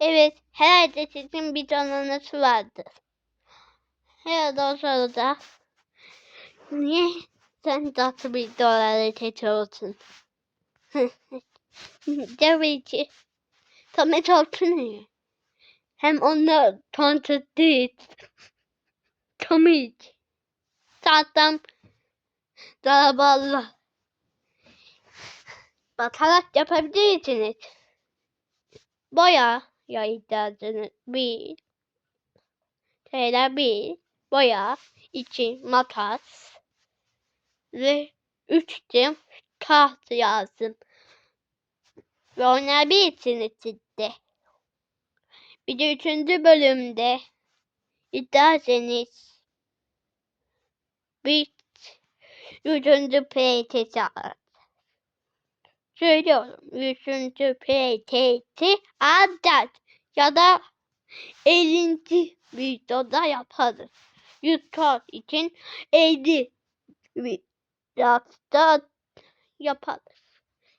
Evet, herhalde sizin bir canınız vardı. Herhalde o sırada niye sen tatlı bir doları seçiyorsun? Tabii ki. Tabii tatlı Hem onlar tanrı değil. Tabii ki. Zaten daraballah. Batarak yapabilirsiniz. Boya ya ihtiyacınız bir şeyler bir boya için makas ve üç dim kağıt yazdım. Ve oynayabilirsiniz siz de. Bir de üçüncü bölümde isterseniz bir üçüncü PTT Söylüyorum. Üçüncü PTT adet ya da 50. videoda yaparız. 100 kart için 50 videoda yaparız.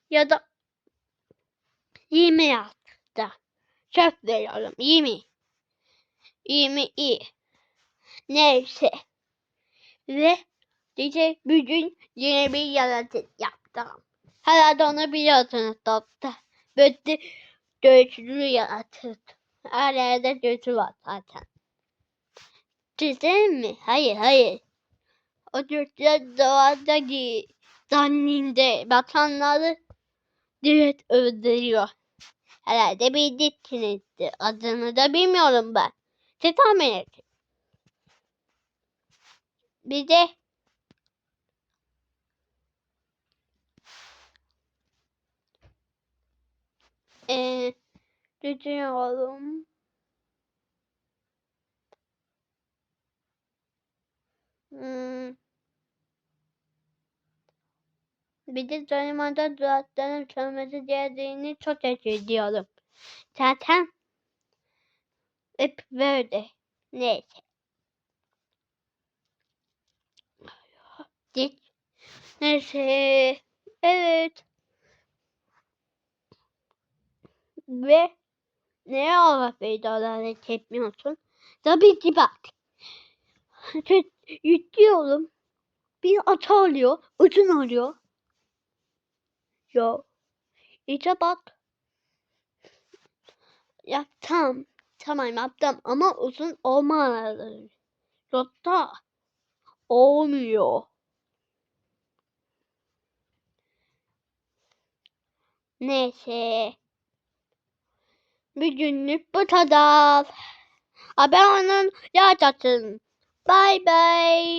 Ya da 20 yaptı. Söz veriyorum 20. 20 iyi. Neyse. Ve işte bugün yeni bir yaratık yaptım. Herhalde onu biliyorsunuz doktor. Böyle gözlü yaratık. Her yerde gözü var zaten. Güzel mi? Hayır hayır. O gözler doğadaki zanninde bakanları direkt öldürüyor. Herhalde bildiksinizdir. Adını da bilmiyorum ben. Siz tahmin edin. Bir de düşünüyorum. Hmm. Bir de zamanında durakların çözmesi geldiğini çok ediyorum. Zaten hep böyle. Neyse. Git. Neyse. Evet. Ve neye AFP'yi dolarla çekmiyorsun? Tabii ki bak. Yüklüyorum. Bir ata oluyor. Uzun oluyor. Yo. İşte bak. Ya tamam. Tamam yaptım ama uzun olmalı. Yoksa olmuyor. Neyse. Bugünlük bu kadar. Abone olun, like atın. Bye bye.